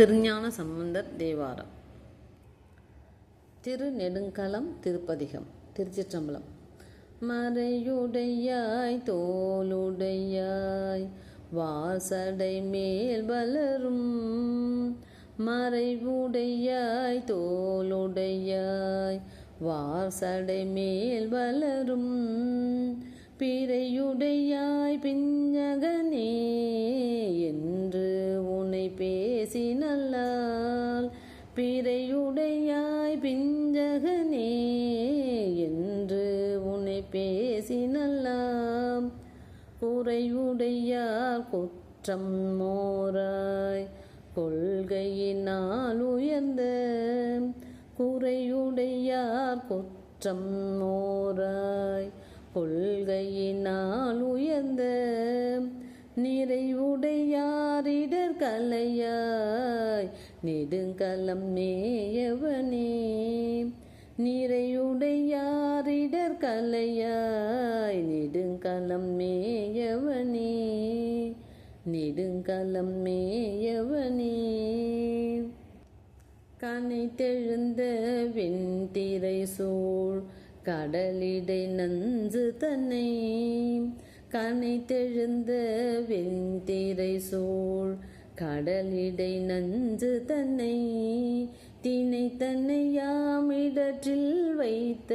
திருஞான சம்பந்தர் தேவாரம். திருநெடுங்களம் திருப்பதிகம் திருச்சிற்றம்பலம். மறையுடையாய் தோளுடையாய் வாசடை மேல் வளரும். மறைவுடையாய் தோளுடையாய் வாசடை மேல் வளரும். பிறையுடையாய் பிஞ்சகனே பேசினல்லாம். குறைவுடையார் குற்றம் மோராய். கொள்கையினால் உயர்ந்த குறையுடையார் குற்றம் மோராய். கொள்கையினால் உயர்ந்த நிறைவுடையாரிடர் கலையாய். நெடுங்கலம் மேயவனே. நிறையுடையார் கலையாய் நெடுங்கலம் மேயவனே நெடுங்கலம் மேயவனே. கனை தெழுந்த வெண்திரை சூழ் கடலிடை நஞ்சு தன்னை கனை தெழுந்த வெண்திரை சூழ் கடலிடை நஞ்சு தன்னை தினை தன்னை யாமிடற்றில் வைத்த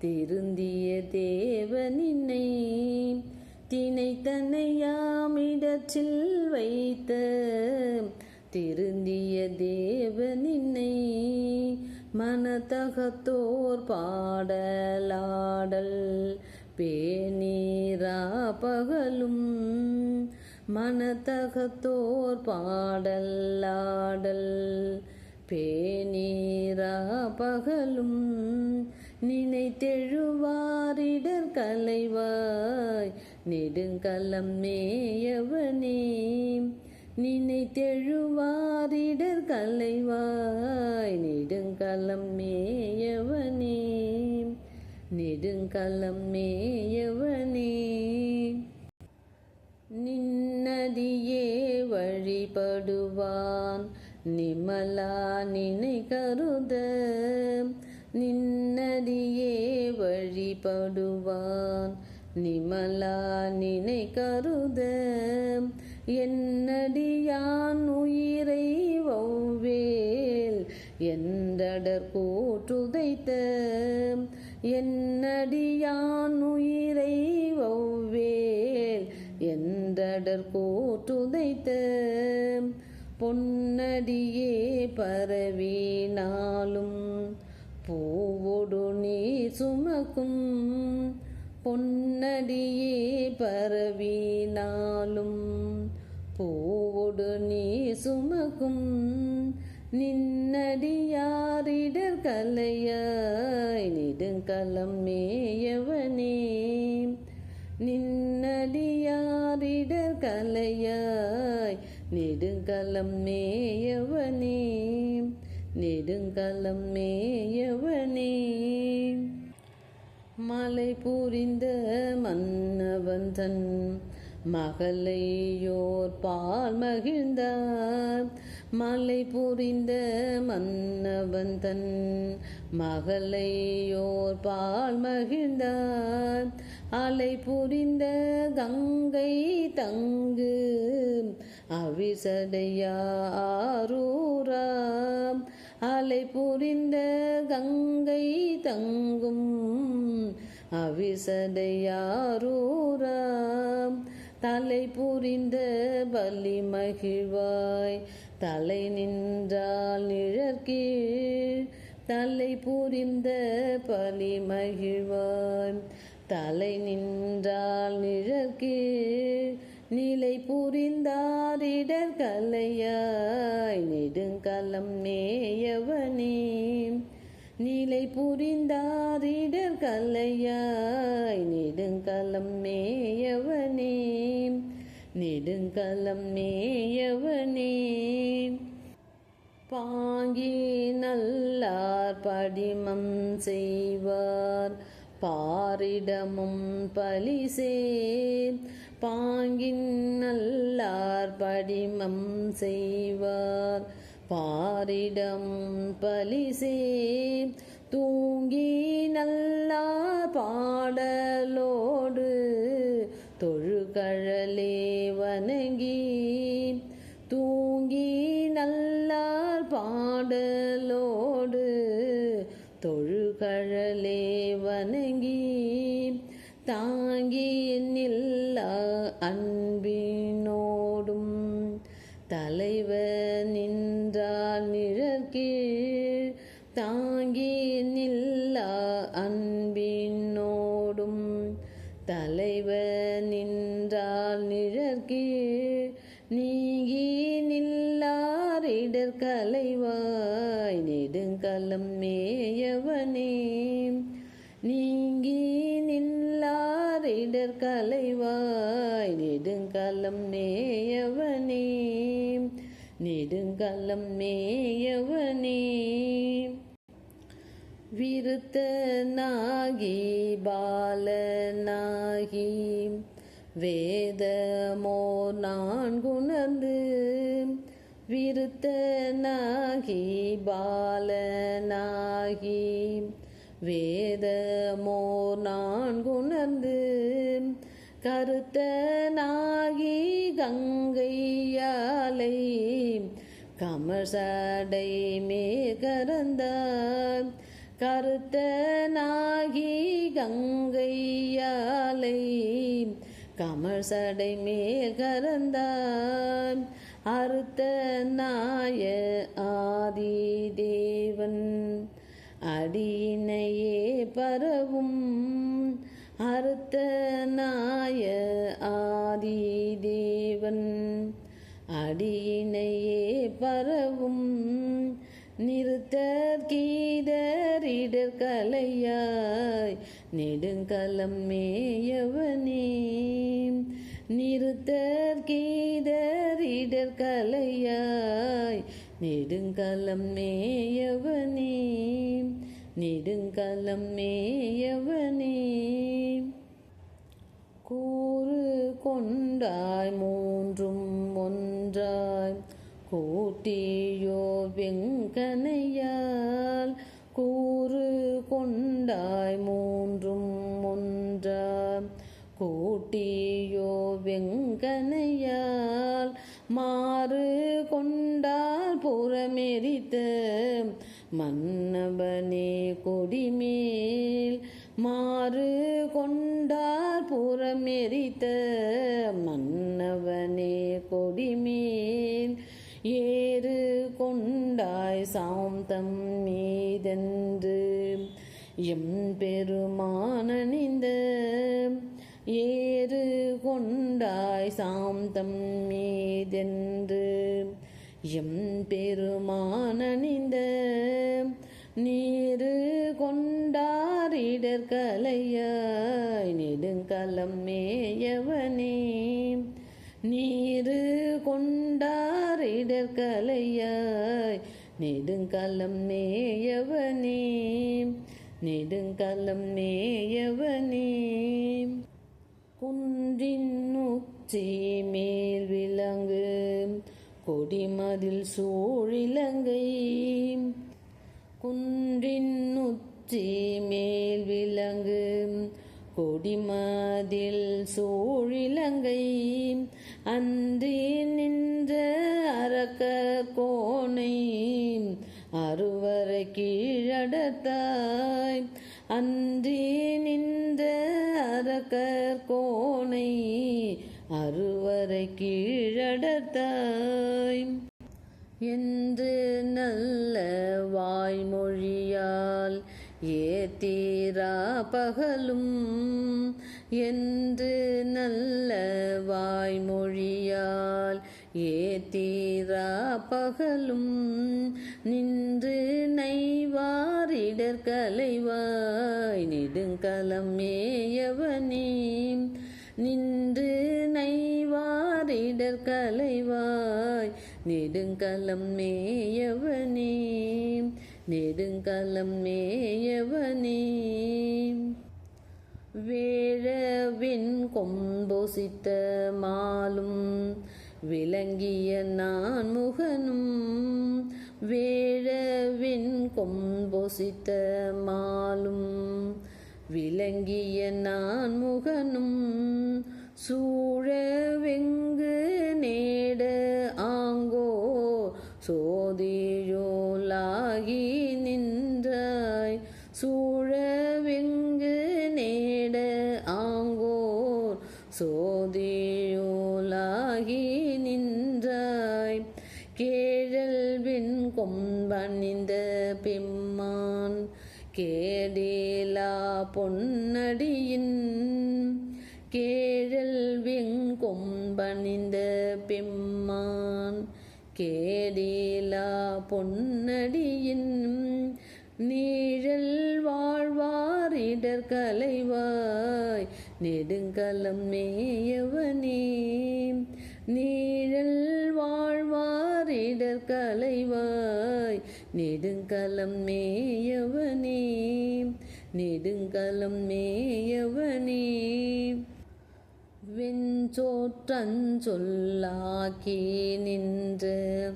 திருந்திய தேவனின்னை தினை தன்னை வைத்த. திருந்திய தேவனின்னை மனதகத்தோர் பாடலாடல். பேநீரா பகலும் மனதகத்தோர் பாடலாடல். பேநீரா பகலும் நினைத்தெழுவாரிடர் கலைவாய். நெடுங்கலம் மேயவனே நினைத்தெழுவாரிடர் கலைவாய். நெடுங்கலம் மேயவனே நெடுங்கலம் மேயவனே. நின்னதியே வழிபடுவான் நிமலா நினை கருத நின்னடியே வழிபடுவான். நிமலா நினை கருத என்னடியான் உயிரை வௌவேல். என்றடர் கூற்றுதைத்த என்னடியான் உயிரை வௌவேல். என்றடர் கூற்றுதைத்த பொன்னடியே பரவினான். சுமக்கும் பொன்னடியே பரவினாலும் பூவோடு நீ சுமக்கும் நின்னடியாரிடர் கலையாய் நெடுங்கலம் மேயவனே. நின்னடியாரிடர் கலையாய் நெடுங்கலம் மேயவனே. நெடுங்கலம் மேயவனே. மலை புரிந்த மன்னவந்தன் மகளையோர் பால் மகிழ்ந்தார். மலை புரிந்த மன்னவந்தன் மகளையோர் பால் மகிழ்ந்தார். அலை புரிந்த கங்கை தங்கு அவிசடையாரூரா அலை புரிந்த கங்கை தங்கும் அவிசடையாரூரா தலை புரிந்த பலி மகிழ்வாய். தலை நின்றால் நிழற்கீழ். தலை புரிந்த பலி மகிழ்வாய். தலை நின்றால் நிழற்கீழ். நிலை புரிந்தாரிடர் கலையாய் நெடுங்கலம் மேயவனே நிலை புரிந்தாரிடர் கல்லையாய் நெடுங்கலம் மேயவனே. நெடுங்கலம் மேயவனே. பாங்கி நல்லார் படிமம் செய்வார் பாரிடமும் பலிசேர் பாங்கின் நல்லார் படிமம் செய்வார் பாரிடம் பலிசே. தூங்கி நல்லார் பாடலோடு தொழுகழலே வணங்கி. தூங்கி நல்லார் பாடலோடு தொழுகழலே வணங்கி. தாங்கி நில்லா அன் தாங்கி நில்லா அன்பினோடும் தலைவர் நின்றால் நிழற்கீழ் நீங்கி நில்லாரிடர் கலைவாய் நெடுங்கலம் மேயவனே. நீங்கி நில்லாரிடர் கலைவாய் நெடுங்கலம் மேயவனே. நெடுங்கலம் மேயவனே. விருத்தனாகி பாலனாகி வேதமோ நான் நான்குணர்ந்து விருத்தனாகி பாலனாகி வேதமோ நான் நான்குணர்ந்து கருத்தனாகி கங்கையாலை கமசடை மே மேகரந்தார். கருத்தனாகி கங்கையாலை கமல் சடை மேல் கறந்தான் அறுத்த நாய ஆதி தேவன் அடியினையே பரவும். அறுத்த நாய ஆதி தேவன் அடியினையே பரவும். நிறுத்த நிறுத்தர் கீதரிடர் கலையாய் நெடுங்கலம் மேயவனே நிறுத்தர் கீதரிடர் கலையாய் நெடுங்கலம் மேயவனே நெடுங்கலம் மேயவனே. கூறு கொண்டாய் மூன்றும் ஒன்றாய். கூட்டியோ வெங்கனையால் கூறு கொண்டாய் மூன்றும் ஒன்றாய் கூட்டியோ வெங்கனையால் மாறு கொண்டால் புறமெரித்த மன்னபனே கொடிமேல் மாறு கொண்டார் புறமெரித்த மன்னவனே கொடிமேல். ஏறு கொண்டாய் சாந்தம் மே மீதென்று எம் பெருமானனிந்த ஏறு கொண்டாய் சாந்தம் ஏதென்று எம் பெருமானனிந்த நீரு கொண்டாரிடர் கலையாய் நெடுங்கலம் மேயவனே. நீரு கொண்டாரிடர் கலையாய் நெடுங்காலம் மேயவனே நெடுங்காலம் மேயவனே குன்றின் உச்சி மேல் விலங்கு கொடிமதில் சூழிலங்கை. குன்றின் உச்சி மேல் விலங்கு கொடிமதில் சூழிலங்கை. அன்றி நின்ற அரக்க கோணை கீழடத்தாய் அன்றி நின்ற அரக்கர் கோணை அறுவரை கீழடத்தாய். என்று நல்ல வாய்மொழியால் ஏத்தீரா பகலும். என்று நல்ல வாய்மொழியால் ஏத்தீரா பகலும். நின்று நைவாரிடர் கலைவாய் நெடுங்கலம் மேயவனே. நின்று நைவாரிடர் கலைவாய் நெடுங்கலம் மேயவனே. நெடுங்கலம் மேயவனே. வேழவின் கொம்போசித்த மாலும் விளங்கிய நான் முகனும் வேழவின் கொம்பொசித்த மாலும் விளங்கிய நான் முகனும் சூழவெங்கு நேட ஆங்கோ சோதியோ பொன்னடியின் கேழல்வின் கொம்பணிந்த பெம்மான் கேடேலா பொன்னடியின் நீழல் வாழ்வாரிடர் கலைவாய் நெடுங்கலம் மேயவனே. நீழல் வாழ்வாரிடர் கலைவாய் நெடுங்கலம் மேயவனே. நெடுங்கலம் மேயவனே. வெஞ்சோற்றஞ்சொல்லாக்கி நின்று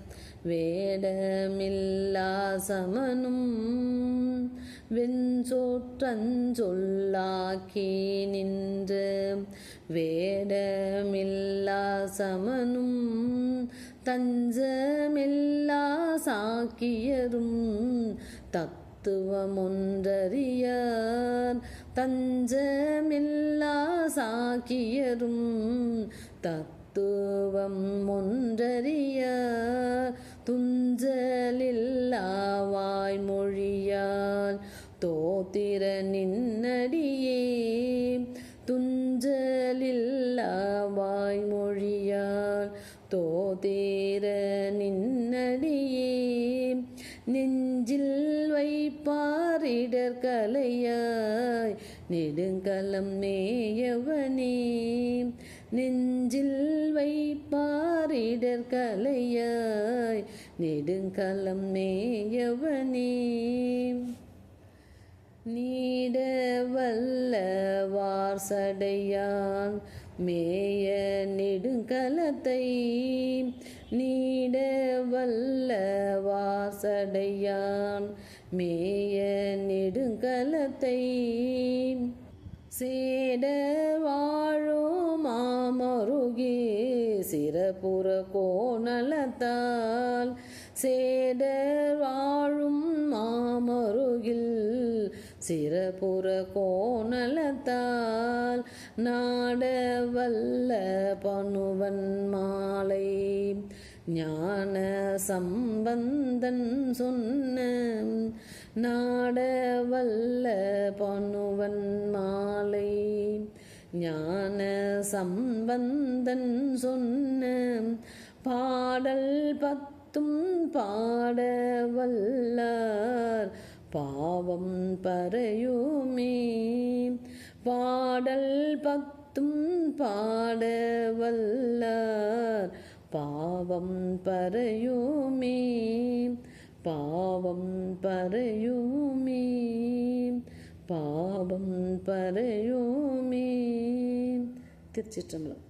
வேடமில்லா சமனும். வெஞ்சோற்றஞ்சொல்லாக்கி நின்று வேடமில்லா சமனும். தஞ்சமில்லா சாக்கியரும் தத்துவமொன்றறியார் தஞ்சமில்லா சாக்கியரும் தத்துவம் ஒன்றறியார் துஞ்சலில்லா வாய்மொழியால் தோத்திர நின்னடியே. துஞ்சலில்லா வாய்மொழியால் தோதே நெடுங்கலம் மேயவனே நெஞ்சில் வைப்பாரிடர் கலையாய் நெடுங்கலம் மேயவனே நீட வல்ல வார்சடையான் மேய நெடுங்கலத்தை நீட வல்ல வாசடையான் மேய நெடுங்கலத்தை சேட வாழோ மாமருகே சிறப்புற கோணலத்தால் சேட வாழும் மாமருகில் சிறப்புற கோணலத்தால் நாட வல்ல பனுவன் மாலை ஞான சம்பந்தன் சொன்ன நாட வல்ல பனுவன் மாலை. ஞான சம்பந்தன் சொன்ன பாடல் பத்தும் பாட வல்லார் பாவம் பறையுமே. பாடல் பத்தும் பாட வல்லார் பாவம் பறையுமே பாவம் பறையுமே பாவம் பறையுமே திருச்சிற்றம்பலம்